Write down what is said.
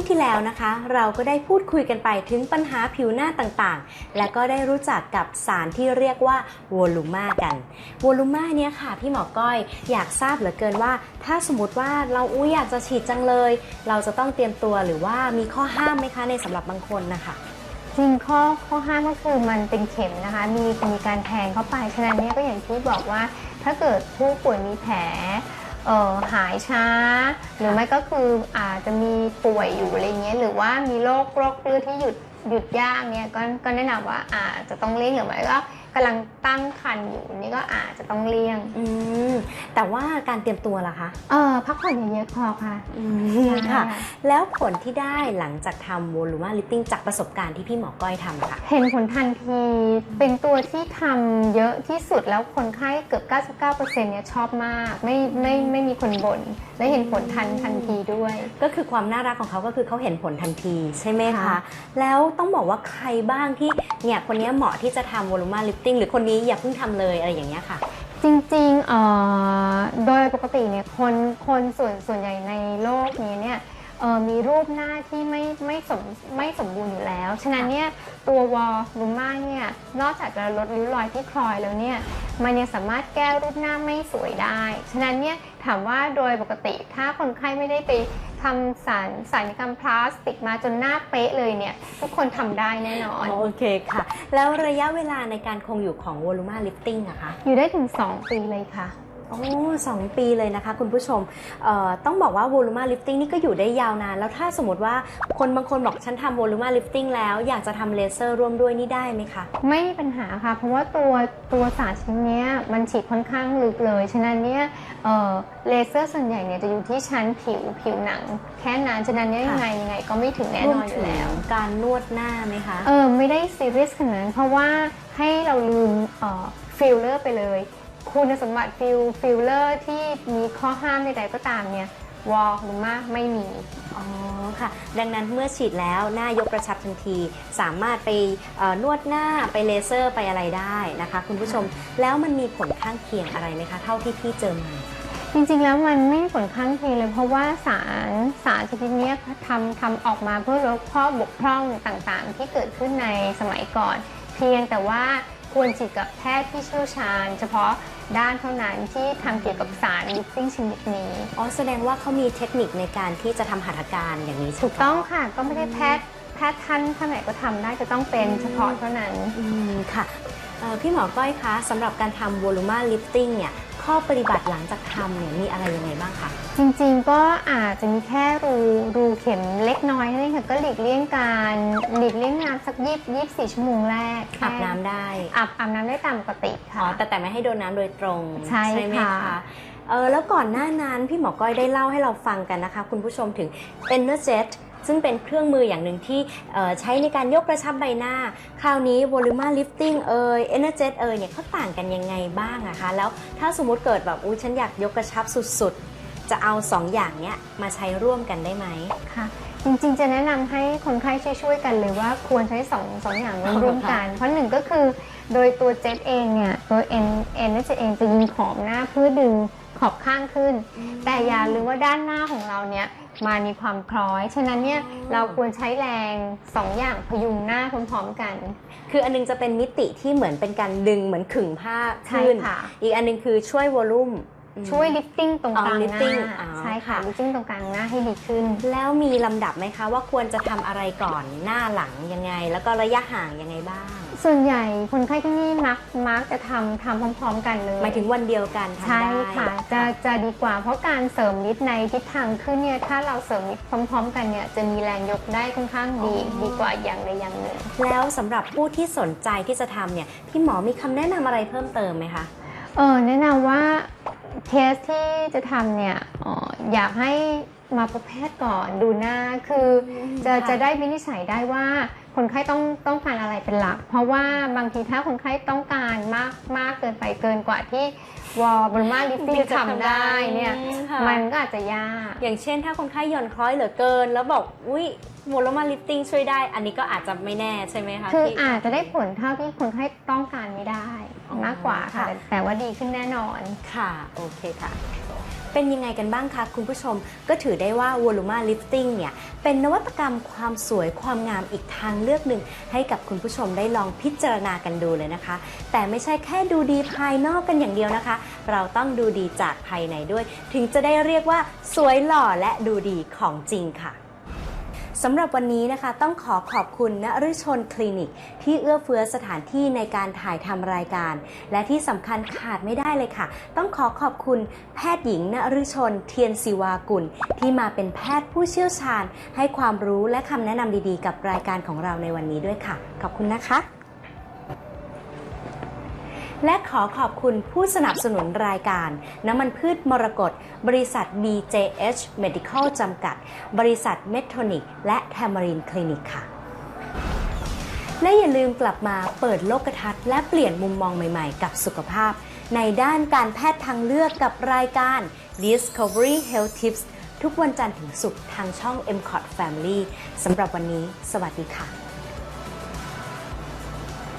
งที่แล้วนะคะ เราก็ได้พูดคุยกันไปถึงปัญหาผิวหน้าต่างๆ และก็ได้รู้จักกับสารที่เรียกว่าวอลูมากันวอลูมาเนี่ยค่ะพี่หมอก้อยอยากทราบเหลือเกินว่า ถ้าสมมติว่าเราอุ้ยอยากจะฉีดจังเลย เราจะต้องเตรียมตัวหรือว่ามีข้อห้ามไหมคะในสำหรับบางคนนะคะจริงข้อข้อห้ามก็คือมันเป็นเข็มนะคะ มีมีการแทงเข้าไปฉะนั้นเนี่ยก็อย่างที่บอกว่าถ้าเกิดผู้ป่วยมีแผล ออหายช้า หรือไม่ก็คืออาจจะมีป่วยอยู่อะไรเงี้ยหรือว่ามีโรคโรคเลือดที่หยุดหยุดยากเนี่ยก็ก็แนะนำว่าอาจจะต้องเลี่ยงหรือไม่ก็กำลังตั้งครรภ์อยู่นี่ก็อาจจะต้องเลี่ยงอืมแต่ว่าการเตรียมตัวล่ะคะเออพักผ่อนเยอะๆพอค่ะ อืมค่ะ แล้วผลที่ได้หลังจากทำวอลูมาลิฟติ้งจากประสบการณ์ที่พี่หมอก้อยทำอะค่ะ เห็นผลทันที เป็นตัวที่ทำเยอะที่สุดแล้วคนไข้เกือบ 99%เนี่ยชอบมาก ไม่ไม่ไม่มีคนบ่นและเห็นผลทันทันทีด้วย ก็คือความน่ารักของเขาก็คือเขาเห็นผลทันทีใช่ไหมคะ ค่ะ แล้วต้องบอกว่าใครบ้างที่เนี่ยคนนี้เหมาะที่จะทำวอลูมาลิฟติ้งหรือคนนี้อย่าเพิ่งทำเลยอะไรอย่างเงี้ยค่ะ จริงๆเอ่อโดยปกติเนี่ยคนคนส่วนส่วนใหญ่ในโลกนี้เนี่ยเออมีรูปหน้าที่ไม่ไม่สมไม่สมบูรณ์อยู่แล้ว ฉะนั้นเนี่ยตัววอลลูมาเนี่ยนอกจากจะลดริ้วรอยที่คลอยแล้วเนี่ยมันยังสามารถแก้รูปหน้าไม่สวยได้ ฉะนั้นเนี่ยถามว่าโดยปกติถ้าคนไข้ไม่ได้ไป ทำสารสัญญกรรมพลาสติกมาจนหน้าเป๊ะเลยเนี่ย ทุกคนทำได้แน่นอน โอเคค่ะ แล้วระยะเวลาในการคงอยู่ของวอลูมาลิฟติ้งอะคะ อยู่ได้ถึง 2 ปีเลยค่ะ โอ้สองปีเลยนะคะคุณผู้ชมเอ่อต้องบอกว่าวอลูมาลิฟติ้งนี่ก็อยู่ได้ยาวนาน แล้วถ้าสมมติว่าคนบางคนบอกฉันทำวอลูมาลิฟติ้งแล้วอยากจะทำเลเซอร์ร่วมด้วยนี่ได้ไหมคะ ไม่มีปัญหาค่ะ เพราะว่าตัวตัวสารชิ้นเนี้ยมันฉีดค่อนข้างลึกเลย ฉะนั้นเนี่ยเอ่อเลเซอร์ส่วนใหญ่เนี่ยจะอยู่ที่ชั้นผิวผิวหนัง แค่นั้นฉะนั้นเนี่ยยังไงยังไงก็ไม่ถึงแน่นอนอยู่แล้วรมถึงการนวดหน้าไหมคะ เออไม่ได้ซีเรียสขนาดนั้นเพราะว่าให้เราลืมเอ่อฟิลเลอร์ไปเลย คุณสมบัติฟิลฟิลเลอร์ที่มีข้อห้ามใดๆก็ตามเนี่ยวอลหรือมากไม่มี อ๋อค่ะ ดังนั้นเมื่อฉีดแล้วหน้ายกกระชับทันที สามารถไปเอ่อนวดหน้าไปเลเซอร์ไปอะไรได้นะคะ คุณผู้ชมแล้วมันมีผลข้างเคียงอะไรไหมคะ เท่าที่พี่เจอมา จริงๆแล้วมันไม่มีผลข้างเคียงเลย เพราะว่าสารสารชนิดเนี้ยทำทำออกมาเพื่อลดข้อบกพร่องต่างๆ ที่เกิดขึ้นในสมัยก่อน เพียงแต่ว่า ควรฉีดกับแพทย์ที่เชี่ยวชาญ เฉพาะด้านเท่านั้นที่ทำเกี่ยวกับสารลิฟติ้งชนิดนี้อ๋อแสดงว่าเขามีเทคนิคในการที่จะทำหัตถการอย่างนี้ใช่ถูไหกมต้องค่ะก็ไม่ได้แพทย์แพทย์ท่านท่านไหนก็ทำได้จะต้องเป็นเฉพาะเท่านั้น อืมค่ะเอ่อพี่หมอก้อยคะสำหรับการทำวอลูมาลิฟติ้งเนี่ยข้อปฏิบัติหลังจากทำเนี่ยมีอะไรยังไงบ้างคะ จริงๆ ก็อาจจะมีแค่รูรูเข็มเล็กน้อยนั่นเองค่ะก็หลีกเลี่ยงการหลีกเลี่ยงน้ำ สักยี่ยี่สี่ชั่วโมงแรกอาบน้ำได้อาบอาบน้ำได้ตามปกติอ๋อค่ะ แต่แต่ไม่ให้โดนน้ำโดยตรงใช่ไหมค่ะ คะเออแล้วก่อนหน้านั้นพี่หมอก้อยได้เล่าให้เราฟังกันนะคะ คุณผู้ชมถึง Energet ซึ่งเป็นเครื่องมืออย่างหนึ่งที่เอ่อใช้ในการยกกระชับใบหน้า คราวนี้ Voluma Lifting เอ่ย Energet เอ่ยเนี่ยเขาต่างกันยังไงบ้างอะคะ แล้วถ้าสมมุติเกิดแบบอุ้ยฉันอยากยกกระชับสุดๆ จะเอาสองอย่างเนี้ยมาใช้ร่วมกันได้ไหม ค่ะ จริงๆ จะแนะนำให้คนไข้ช่วยๆกันเลยว่าควรใช้สองสองอย่างร่วมๆกัน เพราะหนึ่งก็คือโดยตัวเจ็ตเองเนี่ยตัวเอ็นเอ็นเจ็ตเองจะยิงขอบหน้าเพื่อดึงขอบข้างขึ้น แต่อย่าลืมว่าด้านหน้าของเราเนี่ยมามีความคล้อย ฉะนั้นเนี่ยอ๋อเราควรใช้แรงสองอย่างพยุงหน้าพร้อมๆกัน คืออันนึงจะเป็นมิติที่เหมือนเป็นการดึงเหมือนขึงผ้าใช่ขึ้นค่ะ อีกอันนึงคือช่วยวอลุ่ม ช่วยลิฟติ้งตรงกลางอ๋อห lifting น้าอ๋อใช่ค่ะค่ะลิฟติ้งตรงกลางหน้าให้ดีขึ้น แล้วมีลำดับไหมคะว่าควรจะทำอะไรก่อนหน้าหลังยังไง แล้วก็ระยะห่างยังไงบ้าง ส่วนใหญ่คนไข้ที่นี่มักมักจะทำทำพร้อมๆ กันเลยหมายถึงวันเดียวกันทำใช่ได้ค่ะจะจะดีกว่าเพราะการเสริมลิฟต์ในทิศทางขึ้นเนี่ยถ้าเราเสริมลิฟต์พร้อม ๆ กันเนี่ยจะมีแรงยกได้ค่อนข้างดีดีกว่าอย่างใดอย่างหนึ่งแล้วสำหรับผู้ที่สนใจที่จะทำเนี่ยพี่หมอมีคำแนะนำอะไรเพิ่มเติมไหมคะเออแนะนำว่า เคสที่จะทำเนี่ยออยากให้ มาพบแพทย์ก่อนดูหน้าคือจะค่ะจะได้วินิจฉัยได้ว่าคนไข้ต้องต้องการอะไรเป็นหลัก เพราะว่าบางทีถ้าคนไข้ต้องการมากมากเกินไปเกินกว่าที่วอลบรมาลิฟติ้งจะทำได้เนี่ยค่ะมันก็อาจจะยาก อย่างเช่นถ้าคนไข้หย่อนคล้อยเหลือเกิน แล้วบอกอุ้ยวอลมาลิฟติ้งช่วยได้ อันนี้ก็อาจจะไม่แน่ใช่ไหมคะคือที่อาจจะได้ผลเท่าที่คนไข้ต้องการไม่ได้อ๋อมากกว่าค่ะค่ะแต่แต่ว่าดีขึ้นแน่นอนค่ะโอเคค่ะ เป็นยังไงกันบ้างคะคุณผู้ชม ก็ถือได้ว่า Voluma Lifting เนี่ยเป็นนวัตกรรมความสวยความงามอีกทางเลือกหนึ่ง ให้กับคุณผู้ชมได้ลองพิจารณากันดูเลยนะคะ แต่ไม่ใช่แค่ดูดีภายนอกกันอย่างเดียวนะคะ เราต้องดูดีจากภายในด้วย ถึงจะได้เรียกว่าสวยหล่อและดูดีของจริงค่ะ สำหรับวันนี้นะคะต้องขอขอบคุณณฤชนคลินิก ที่เอื้อเฟื้อสถานที่ในการถ่ายทำรายการ และที่สำคัญขาดไม่ได้เลยค่ะ ต้องขอขอบคุณแพทย์หญิงณฤชนเทียนศิวากุล ที่มาเป็นแพทย์ผู้เชี่ยวชาญ ให้ความรู้และคำแนะนำดีๆ กับรายการของเราในวันนี้ด้วยค่ะ ขอบคุณนะคะ และขอขอบคุณผู้สนับสนุนรายการ น้ำมันพืชมรกตบริษัท BJH Medical จำกัด บริษัทเมท o นิกและแทม a รินคลินิกค่ะ และอย่าลืมกลับมาเปิดโลกทัศน์และเปลี่ยนมุมมองใหม่ๆ กับสุขภาพ ในด้านการแพทย์ทางเลือกกับรายการ Discovery Health Tips ทุกวันจันทร์ถึงศุกร์ทางช่อง m c o t Family สำหรับวันนี้ สวัสดีค่ะ